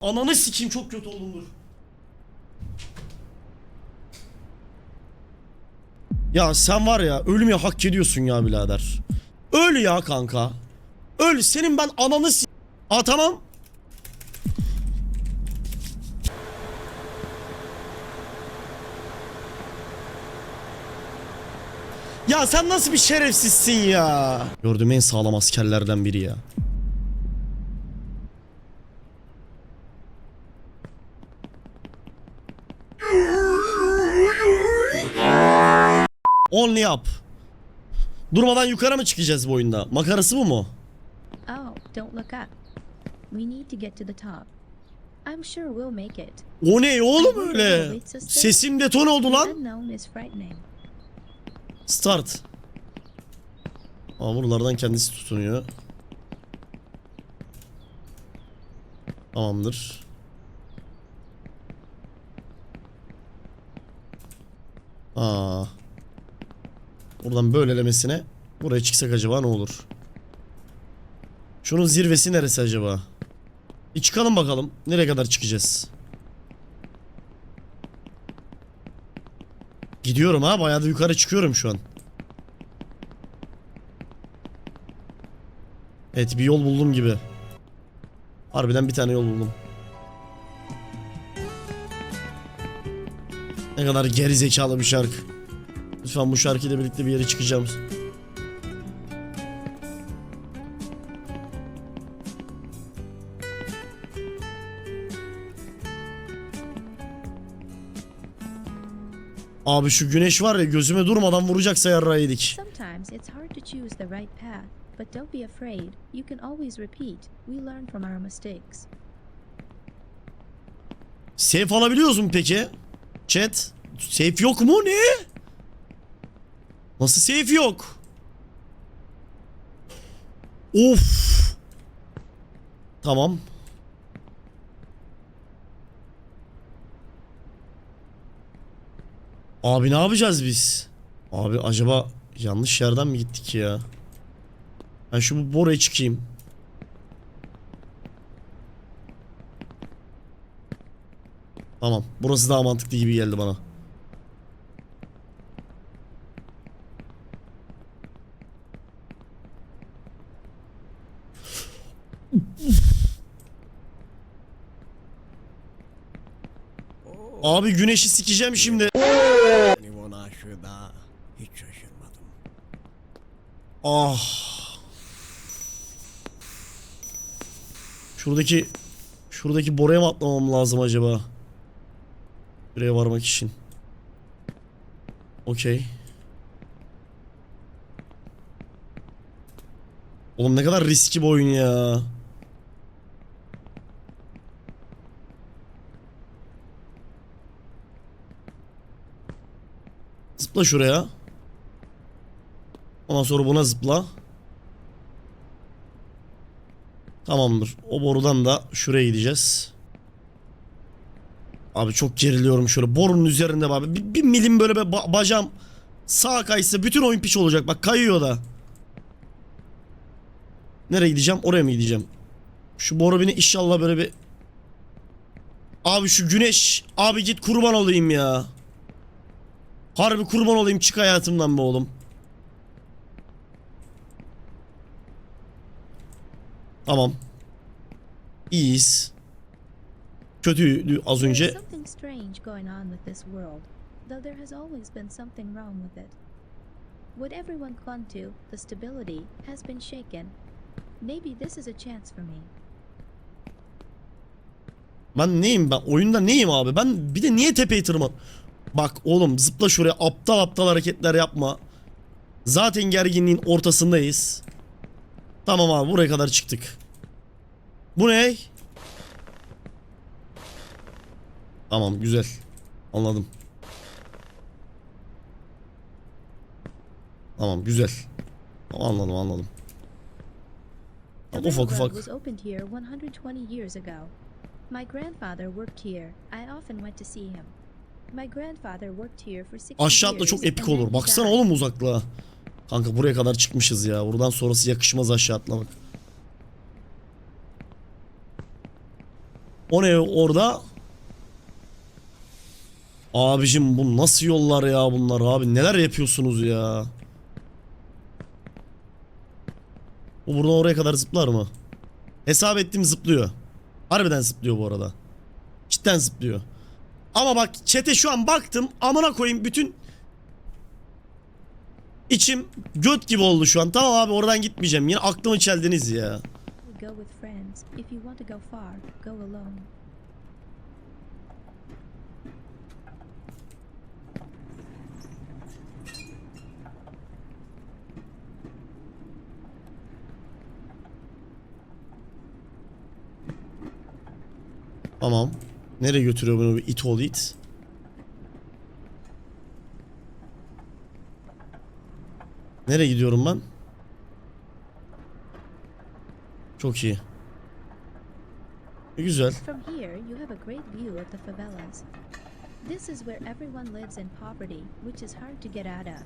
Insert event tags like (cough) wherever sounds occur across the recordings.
Ananı sikeyim çok kötü oldum dur. Ya sen var ya ölümü hak ediyorsun ya birader. Öl ya kanka. Öl senin ben ananı s- Aa tamam. Ya sen nasıl bir şerefsizsin ya? Gördüğüm en sağlam askerlerden biri ya. Only up. Durmadan yukarı mı çıkacağız bu oyunda? Makarası bu mu? Oh, don't look up. We need to get to the top. I'm sure we'll make it. O ne oğlum öyle? Sesim deton oldu lan. Start. Aa buralardan kendisi tutunuyor. Tamamdır. Aa. Buradan böylelemesine buraya çıksak acaba ne olur? Şunun zirvesi neresi acaba? Bir çıkalım bakalım. Nereye kadar çıkacağız? Gidiyorum ha. Bayağı da yukarı çıkıyorum şu an. Evet bir yol buldum gibi. Harbiden bir tane yol buldum. Ne kadar geri zekalı bir şarkı. Lütfen bu şarkıyla birlikte bir yere çıkacağım. Abi şu güneş var ya gözüme durmadan vuracaksa yarrağı yedik. Sometimes it's hard to choose the right path, but don't be afraid. You can always repeat. We learn from our mistakes. Safe alabiliyoruz mu peki? Chat. Safe yok mu ne? Nasıl safe yok? Of. Tamam. Abi ne yapacağız biz? Abi acaba yanlış yerden mi gittik ya? Ben şu boraya çıkayım. Tamam. Burası daha mantıklı gibi geldi bana. Abi güneşi sikeceğim şimdi. Limon aşığına hiç şaşırmadım. Ah. Şuradaki şuradaki boraya mı atlamam lazım acaba? Buraya varmak için. Okey. Oğlum ne kadar riskli bir oyun ya. Zıpla şuraya. Ondan sonra buna zıpla. Tamamdır. O borudan da şuraya gideceğiz. Abi çok geriliyorum şöyle. Borunun üzerinde abi. Bir, bir milim böyle bir ba- bacağım sağa kaysa bütün oyun piç olacak. Bak kayıyor da. Nereye gideceğim? Oraya mı gideceğim? Şu boru beni inşallah böyle bir... Abi şu güneş. Abi git kurban olayım ya. Harbi kurban olayım çık hayatımdan be oğlum. Tamam. İyiyiz. Kötüydü az önce. What everyone clung to, the stability, has been shaken. Maybe this is a chance for me. Ben neyim ben? Oyunda neyim abi? Ben bir de niye tepeyi tırman? Bak oğlum zıpla şuraya aptal aptal hareketler yapma. Zaten gerginliğin ortasındayız. Tamam abi buraya kadar çıktık. Bu ne? Tamam güzel. Anladım. Tamam güzel. Tamam, anladım anladım. Tamam, ufak ufak. was opened here 120 years ago. My grandfather worked here. I often went to see him. Aşağı atla çok epik olur. Baksana oğlum uzaklığa. Kanka buraya kadar çıkmışız ya. Buradan sonrası yakışmaz aşağı atlamak. O ne orada? Abicim bu nasıl yollar ya bunlar abi neler yapıyorsunuz ya? Bu buradan oraya kadar zıplar mı? Hesap ettim zıplıyor. Harbiden zıplıyor bu arada. Cidden zıplıyor. Ama bak çete şu an baktım amına koyayım bütün içim göt gibi oldu şu an. Tamam abi oradan gitmeyeceğim. Yine aklımı çeldiniz ya. Tamam. Nereye götürüyor bunu bir it oğlu it? Nereye gidiyorum ben? Çok iyi. Güzel. From here, you have a great view of the favelas. This is where everyone lives in poverty, which is hard to get out of.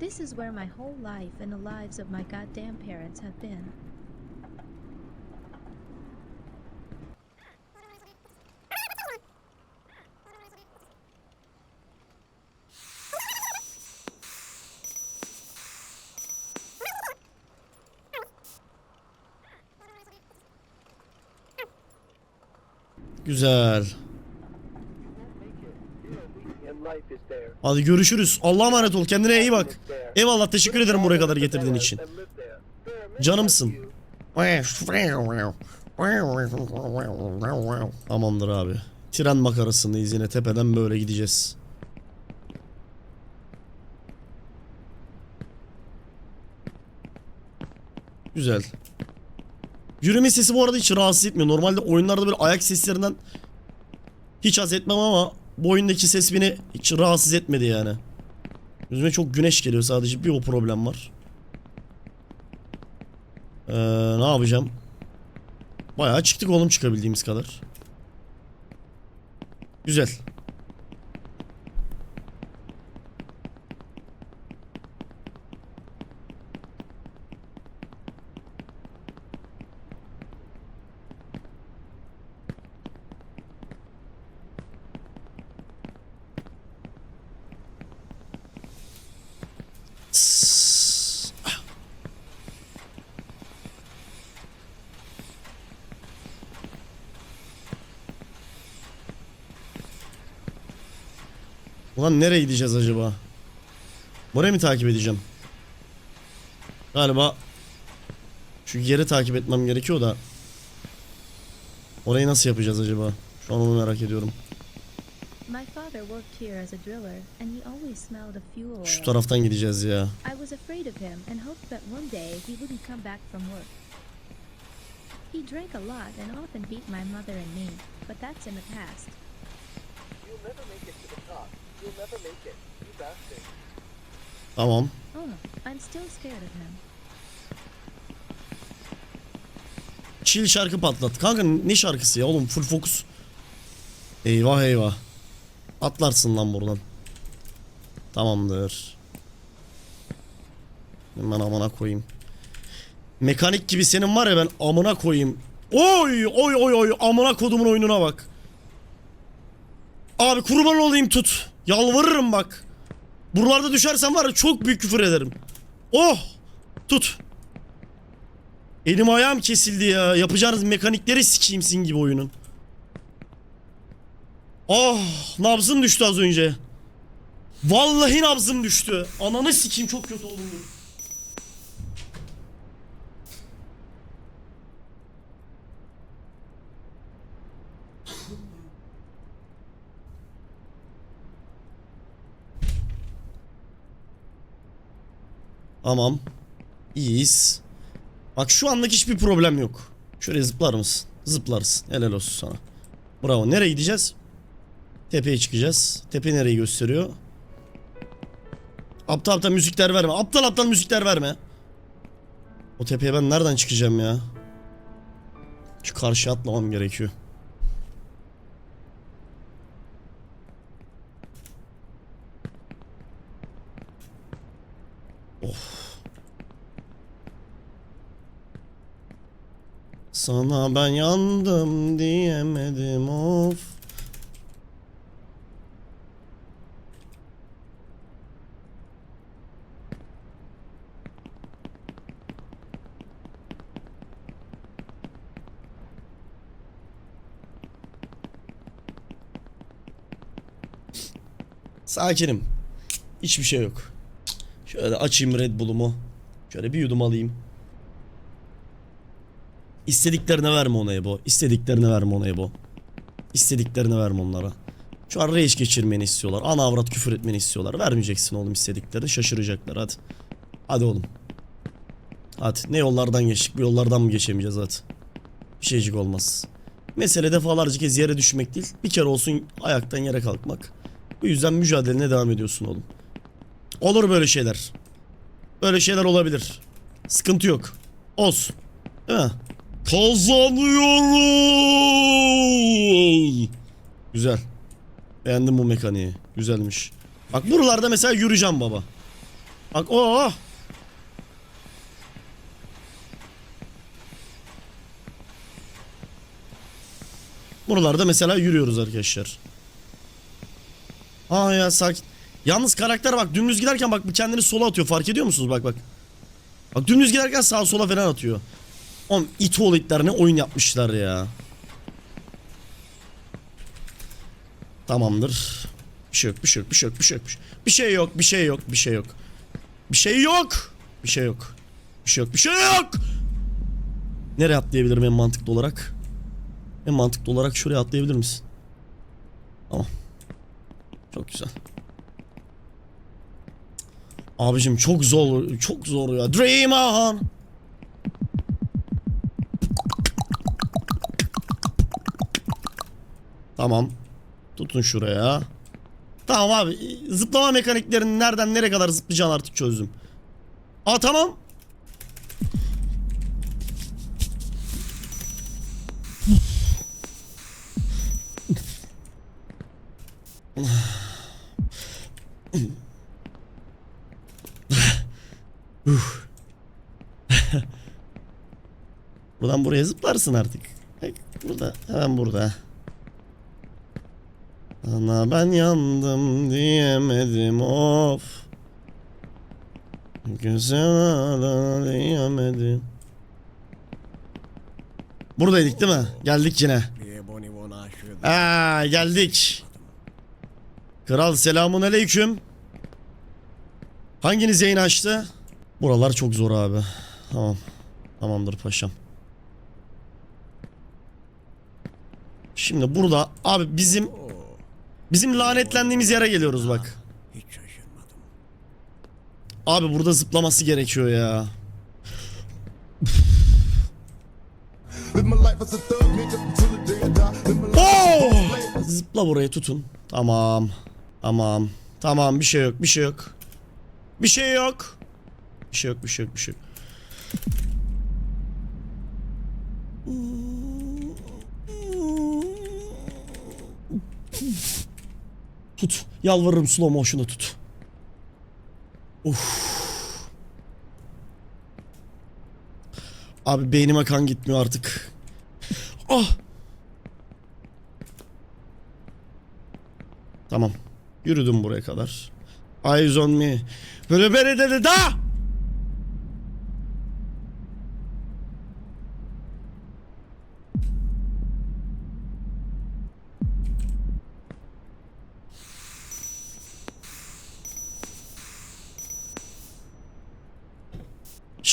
This is where my whole life and the lives of my goddamn parents have been. Güzel. Hadi görüşürüz. Allah'a emanet ol. Kendine iyi bak. Eyvallah teşekkür ederim buraya kadar getirdiğin için. Canımsın. Tamamdır abi. Tren makarasındayız yine tepeden böyle gideceğiz. Güzel. Yürüme sesi bu arada hiç rahatsız etmiyor. Normalde oyunlarda böyle ayak seslerinden hiç haz etmem ama bu oyundaki ses beni hiç rahatsız etmedi yani. Yüzüme çok güneş geliyor sadece bir o problem var. Ee, ne yapacağım? Bayağı çıktık oğlum çıkabildiğimiz kadar. Güzel. Ulan nereye gideceğiz acaba? Burayı mı takip edeceğim? Galiba şu yeri takip etmem gerekiyor da Orayı nasıl yapacağız acaba? Şu an onu merak ediyorum. Şu taraftan gideceğiz ya. I was afraid of him and hoped that one day he wouldn't come back from work. He drank a lot and often beat my mother and me, but that's in the past. You'll never make it to the top. Tamam. Oh, I'm still scared of him. Chill şarkı patlat. Kanka ne şarkısı ya oğlum full fokus. Eyvah eyvah. Atlarsın lan buradan. Tamamdır. Hemen amına koyayım. Mekanik gibi senin var ya ben amına koyayım. Oy oy oy oy amına kodumun oyununa bak. Abi kurban olayım tut. Yalvarırım bak. Buralarda düşersen var ya çok büyük küfür ederim. Oh tut. Elim ayağım kesildi ya. Yapacağınız mekanikleri sikeyim sin gibi oyunun. Oh nabzım düştü az önce. Vallahi nabzım düştü. Ananı sikeyim çok kötü oldum. Tamam. İyiyiz. Bak şu anlık hiçbir problem yok. Şöyle zıplar mısın? Zıplarsın. Helal olsun sana. Bravo. Nereye gideceğiz? Tepeye çıkacağız. Tepe nereyi gösteriyor? Aptal aptal müzikler verme. Aptal aptal müzikler verme. O tepeye ben nereden çıkacağım ya? Şu karşıya atlamam gerekiyor. Sana ben yandım diyemedim of. Sakinim. Hiçbir şey yok. Şöyle açayım Red Bull'umu. Şöyle bir yudum alayım. İstediklerine verme ona Ebo. İstediklerine verme ona Ebo. İstediklerine verme onlara. Şu an rage geçirmeni istiyorlar. Ana avrat küfür etmeni istiyorlar. Vermeyeceksin oğlum istediklerini. Şaşıracaklar hadi. Hadi oğlum. Hadi. Ne yollardan geçtik? Bu yollardan mı geçemeyeceğiz hadi. Bir şeycik olmaz. Mesele defalarca kez yere düşmek değil. Bir kere olsun ayaktan yere kalkmak. Bu yüzden mücadelene devam ediyorsun oğlum. Olur böyle şeyler. Böyle şeyler olabilir. Sıkıntı yok. Olsun. Değil mi? Kazanıyoruz. Güzel. Beğendim bu mekaniği. Güzelmiş. Bak buralarda mesela yürüyeceğim baba. Bak o. Buralarda mesela yürüyoruz arkadaşlar. Aa ya sakin. Yalnız karakter bak dümdüz giderken bak kendini sola atıyor fark ediyor musunuz bak bak. Bak dümdüz giderken sağa sola falan atıyor. Oğlum it oğlu itler ne oyun yapmışlar ya. Tamamdır. Bir şey yok, bir şey yok, bir şey yok, bir şey yok. Bir şey yok, bir şey yok, bir şey yok. Bir şey yok. Bir şey yok. Bir şey yok, bir şey yok. Nereye atlayabilirim en mantıklı olarak? En mantıklı olarak şuraya atlayabilir misin? Tamam. Çok güzel. Abicim çok zor, çok zor ya. Dream on. Tamam. Tutun şuraya. Tamam abi. Zıplama mekaniklerini nereden nereye kadar zıplayacağını artık çözdüm. Aa tamam. Buradan buraya zıplarsın artık. Burada, hemen burada. Ana ben yandım diyemedim of. Güzel diyemedim. Buradaydık değil mi? Geldik yine. Aa geldik. Kral selamun aleyküm. Hanginiz yayın açtı? Buralar çok zor abi. Tamam. Tamamdır paşam. Şimdi burada abi bizim bizim lanetlendiğimiz yere geliyoruz bak. hiç şaşırmadım. Abi burada zıplaması gerekiyor ya. Oh! Zıpla buraya tutun. Tamam. Tamam. Tamam bir şey yok bir şey yok. Bir şey yok. Bir şey yok bir şey yok bir şey yok. Tut. Yalvarırım slow motion'u tut. Uf. Abi beynime kan gitmiyor artık. Ah! Tamam. Yürüdüm buraya kadar. Eyes on me. Böyle böyle dedi da.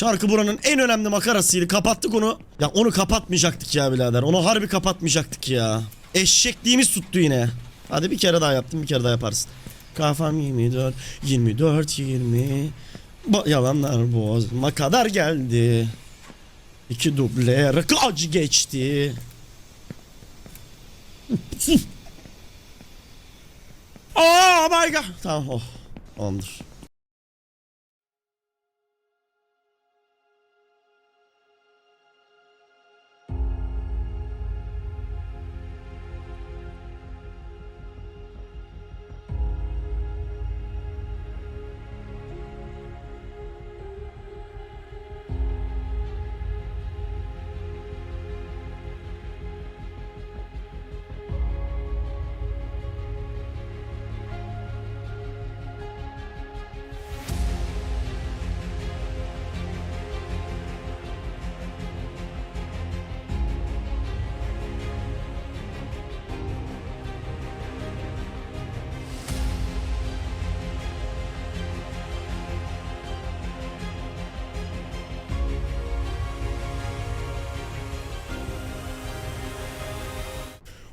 Şarkı buranın en önemli makarasıydı. Kapattık onu. Ya onu kapatmayacaktık ya birader. Onu harbi kapatmayacaktık ya. Eşekliğimiz tuttu yine. Hadi bir kere daha yaptım bir kere daha yaparsın. Kafam 24, 24, 20. Ba- yalanlar boğazıma kadar geldi. İki duble rakacı geçti. (laughs) oh my god. Tamam oh. Tamamdır.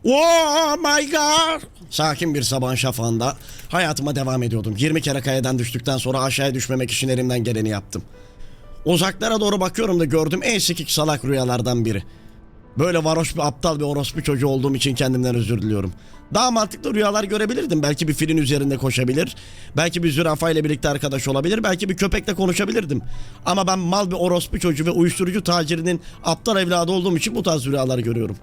Oh my god. Sakin bir sabahın şafağında hayatıma devam ediyordum. 20 kere kayadan düştükten sonra aşağıya düşmemek için elimden geleni yaptım. Uzaklara doğru bakıyorum da gördüm en sikik salak rüyalardan biri. Böyle varoş bir aptal bir orospu çocuğu olduğum için kendimden özür diliyorum. Daha mantıklı rüyalar görebilirdim. Belki bir filin üzerinde koşabilir. Belki bir zürafa ile birlikte arkadaş olabilir. Belki bir köpekle konuşabilirdim. Ama ben mal bir orospu çocuğu ve uyuşturucu tacirinin aptal evladı olduğum için bu tarz rüyalar görüyorum.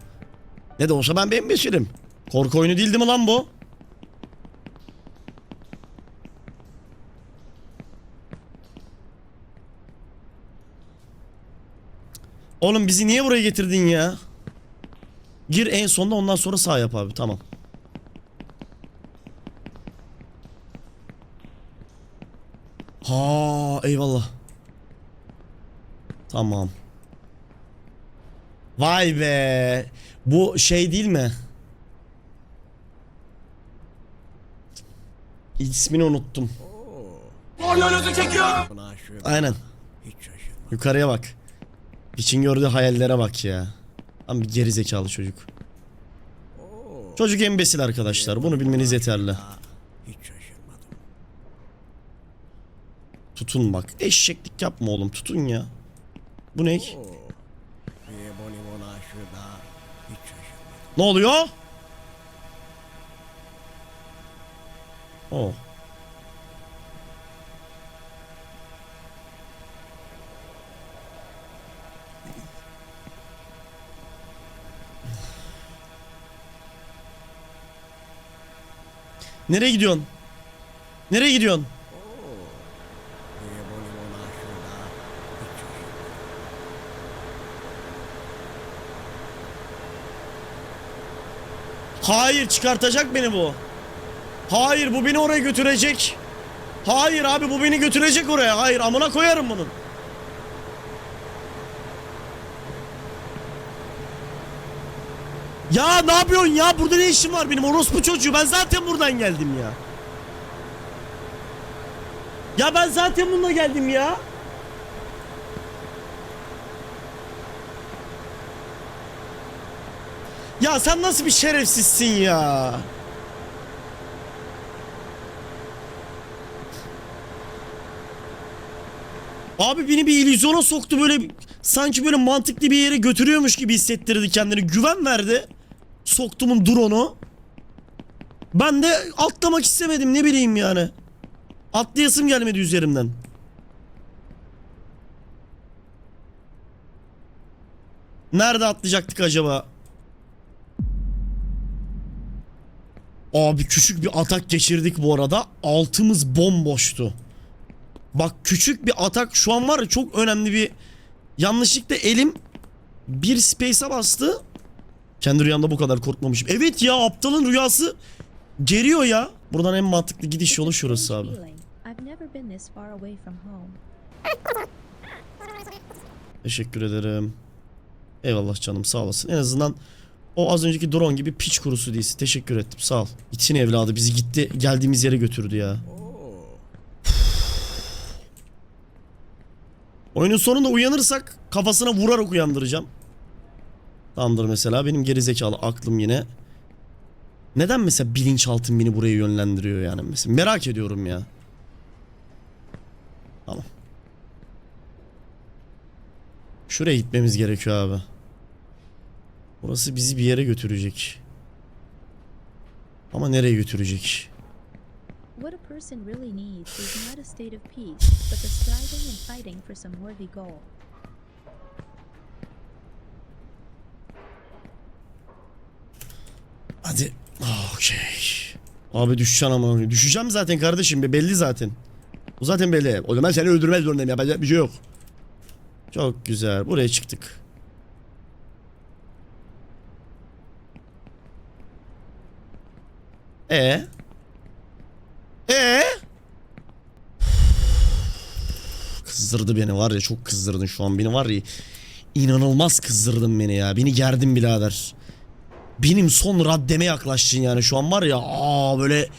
Ne de olsa ben bir imbesilim. Korku oyunu değildi mi lan bu? Oğlum bizi niye buraya getirdin ya? Gir en sonda ondan sonra sağ yap abi tamam. Ha eyvallah. Tamam. Vay be. Bu şey değil mi? İsmini unuttum. Buna aşığım. Aynen. Yukarıya bak. İçin gördüğü hayallere bak ya. Ama bir geri zekalı çocuk. Çocuk embesil arkadaşlar. Bunu bilmeniz yeterli. Tutun bak. Eşeklik yapma oğlum. Tutun ya. Bu ne? Ne oluyor? Oh. Nereye gidiyorsun? Nereye gidiyorsun? Bir bonibon aşığı daha hiç şaşırmadım. Hayır çıkartacak beni bu. Hayır bu beni oraya götürecek. Hayır abi bu beni götürecek oraya. Hayır amına koyarım bunun. Ya ne yapıyorsun ya? Burada ne işim var benim? Orospu çocuğu. Ben zaten buradan geldim ya. Ya ben zaten bununla geldim ya. Ya sen nasıl bir şerefsizsin ya? Abi beni bir illüzyona soktu böyle sanki böyle mantıklı bir yere götürüyormuş gibi hissettirdi kendini. Güven verdi. Soktumun drone'u. Ben de atlamak istemedim ne bileyim yani. Atlayasım gelmedi üzerimden. Nerede atlayacaktık acaba? Abi küçük bir atak geçirdik bu arada. Altımız bomboştu. Bak küçük bir atak şu an var ya çok önemli bir yanlışlıkla elim bir space'e bastı. Kendi rüyamda bu kadar korkmamışım. Evet ya aptalın rüyası geriyor ya. Buradan en mantıklı gidiş yolu şurası abi. Teşekkür ederim. Eyvallah canım sağ olasın. En azından o az önceki drone gibi piç kurusu değilsin. Teşekkür ettim sağ ol. İçin evladı bizi gitti geldiğimiz yere götürdü ya. (sighs) Oyunun sonunda uyanırsak kafasına vurarak uyandıracağım. Tamamdır mesela benim gerizekalı aklım yine. Neden mesela bilinçaltım beni buraya yönlendiriyor yani mesela merak ediyorum ya. Tamam. Şuraya gitmemiz gerekiyor abi. Burası bizi bir yere götürecek. Ama nereye götürecek? What a person really needs is not a state of peace, but the striving and fighting for some worthy goal. Hadi. Okey. Abi düşeceksin ama. Düşeceğim zaten kardeşim. be, Belli zaten. Bu zaten belli. O zaman seni öldürmez zorundayım. Yapacak bir şey yok. Çok güzel. Buraya çıktık. E? E? Kızdırdı beni var ya çok kızdırdın şu an. Beni var ya inanılmaz kızdırdın beni ya. Beni gerdin birader. Benim son raddeme yaklaştın yani. Şu an var ya aa böyle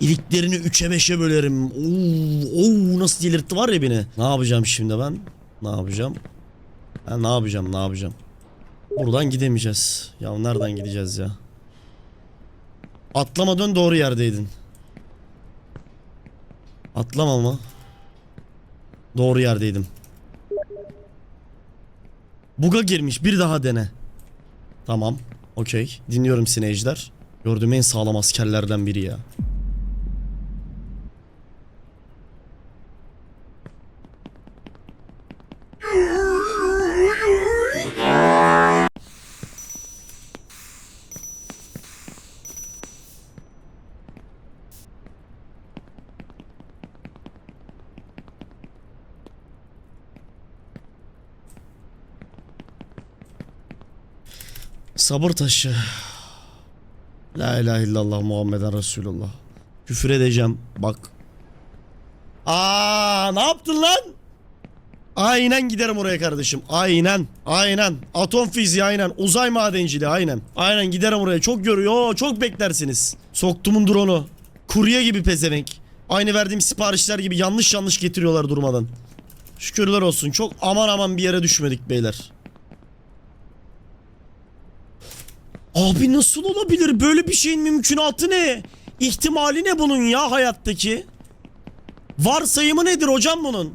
iliklerini üçe beşe bölerim. Oo, oo nasıl delirtti var ya beni. Ne yapacağım şimdi ben? Ne yapacağım? Ha, ne yapacağım ne yapacağım? Buradan gidemeyeceğiz. Ya nereden gideceğiz ya Atlamadan doğru yerdeydin. Atlama mı? Doğru yerdeydim. Buga girmiş bir daha dene. Tamam. Okey. Dinliyorum seni Ejder. Gördüğüm en sağlam askerlerden biri ya. Sabır taşı. La ilahe illallah Muhammeden Resulullah. Küfür edeceğim. Bak. Aa, ne yaptın lan? Aynen giderim oraya kardeşim. Aynen. Aynen. Atom fiziği aynen. Uzay madenciliği aynen. Aynen giderim oraya. Çok görüyor. Çok beklersiniz. Soktumun drone'u. Kurye gibi pezevenk. Aynı verdiğim siparişler gibi yanlış yanlış getiriyorlar durmadan. Şükürler olsun. Çok aman aman bir yere düşmedik beyler. Abi nasıl olabilir? Böyle bir şeyin mümkünatı ne? İhtimali ne bunun ya hayattaki? Varsayımı nedir hocam bunun?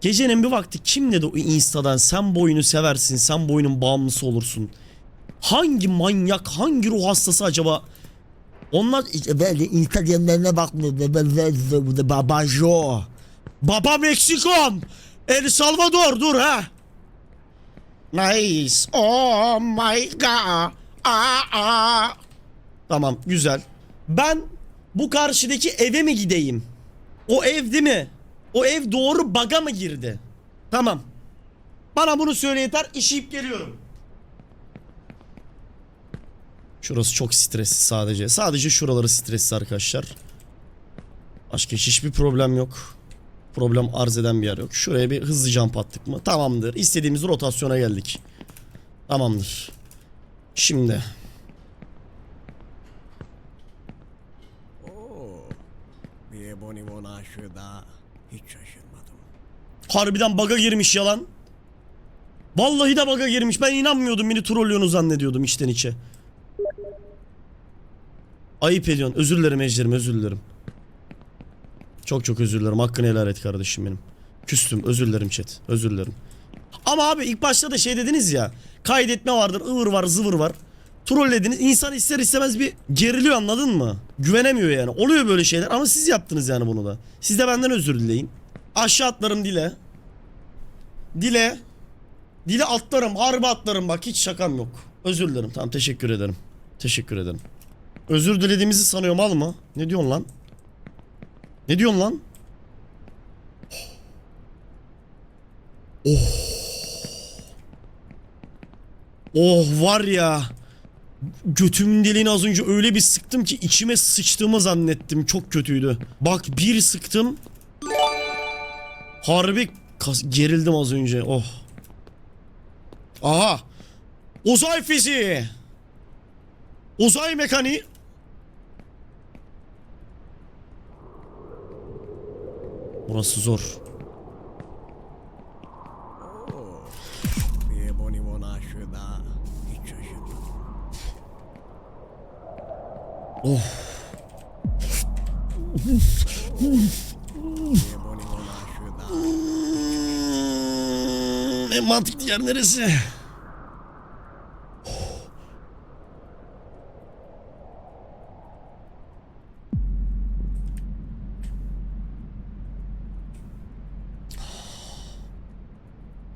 Gecenin bir vakti kim dedi o instadan sen bu oyunu seversin, sen bu oyunun bağımlısı olursun. Hangi manyak, hangi ruh hastası acaba? Onlar Böyle Instagram'larına bakmıyor. Baba Jo. Baba Meksikon, El Salvador dur ha. Nice. Oh my god. Aa, aa. Tamam güzel. Ben bu karşıdaki eve mi gideyim? O ev değil mi? O ev doğru baga mı girdi? Tamam. Bana bunu söyle yeter işeyip geliyorum. Şurası çok stresli sadece. Sadece şuraları stresli arkadaşlar. Başka hiçbir problem yok. Problem arz eden bir yer yok. Şuraya bir hızlı jump attık mı? Tamamdır. İstediğimiz rotasyona geldik. Tamamdır. Şimdi. Harbiden baga girmiş yalan. Vallahi de baga girmiş. Ben inanmıyordum. Beni trollüyorsunuz zannediyordum içten içe. Ayıp ediyorsun. Özür dilerim Ejderim özür dilerim. Çok çok özür dilerim. Hakkını helal et kardeşim benim. Küstüm. Özür dilerim chat. Özür dilerim. Ama abi ilk başta da şey dediniz ya. Kaydetme vardır. ıvır var zıvır var. Trollediniz. İnsan ister istemez bir geriliyor anladın mı? Güvenemiyor yani. Oluyor böyle şeyler ama siz yaptınız yani bunu da. Siz de benden özür dileyin. Aşağı atlarım dile. Dile. Dile atlarım. Harbi atlarım bak hiç şakam yok. Özür dilerim. Tamam teşekkür ederim. Teşekkür ederim. Özür dilediğimizi sanıyorum al mı? Ne diyorsun lan? Ne diyorsun lan? Oh. Oh var ya. Götümün deliğini az önce öyle bir sıktım ki içime sıçtığımı zannettim. Çok kötüydü. Bak bir sıktım. Harbi gerildim az önce. Oh. Aha. Uzay fiziği. Uzay mekaniği. Burası zor. En mantıklı yer neresi?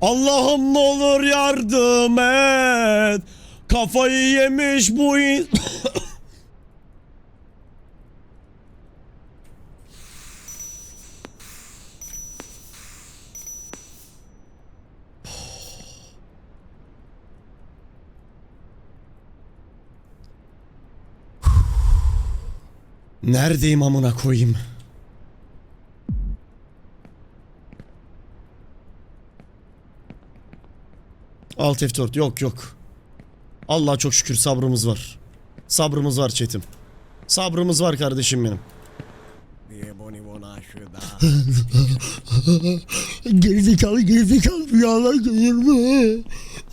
Allah'ım ne olur yardım et. Kafayı yemiş bu in... Neredeyim amına koyayım? Alt F4 yok yok. Allah çok şükür sabrımız var. Sabrımız var çetim. Sabrımız var kardeşim benim. (laughs) Gerizekalı gerizekalı rüyalar görüyorum.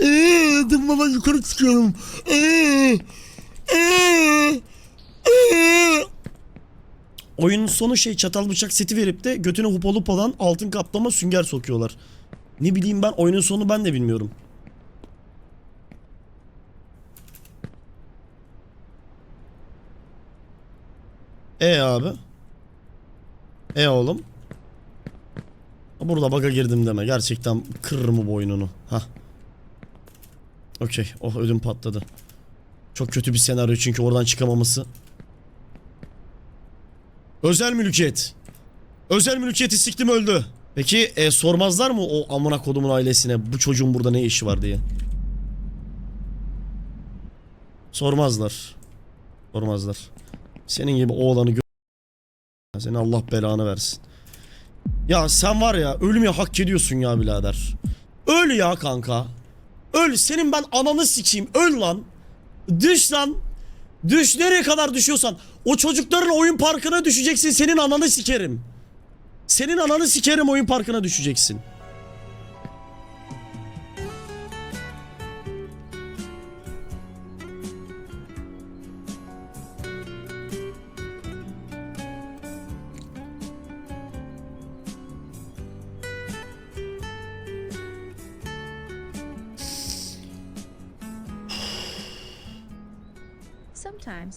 Eee, durmadan yukarı çıkıyorum. Eee, eee. Oyunun sonu şey çatal bıçak seti verip de götüne hupa lupadan altın kaplama sünger sokuyorlar. Ne bileyim ben oyunun sonu ben de bilmiyorum. E abi. E oğlum. Burada baga girdim deme. Gerçekten kırır mı boynunu? Ha. Okey. Oh ödüm patladı. Çok kötü bir senaryo çünkü oradan çıkamaması. Özel mülkiyet. Özel mülkiyeti siktim öldü. Peki e, sormazlar mı o amına kodumun ailesine bu çocuğun burada ne işi var diye? Sormazlar. Sormazlar. Senin gibi oğlanı gö... Seni Allah belanı versin. Ya sen var ya ölümü hak ediyorsun ya birader. Öl ya kanka. Öl senin ben ananı sikeyim. Öl lan. Düş lan. Düş nereye kadar düşüyorsan. O çocukların oyun parkına düşeceksin. Senin ananı sikerim. Senin ananı sikerim oyun parkına düşeceksin.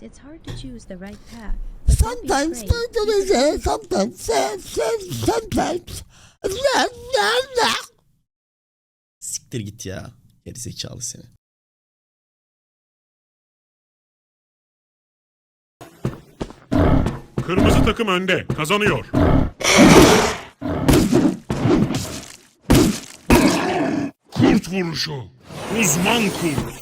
İt's hard to choose the right path. Sometimes sometimes, sometimes, sometimes. Siktir git ya. Gerizekalı seni. Kırmızı takım önde. Kazanıyor. Kurt vuruşu. Uzman kurt.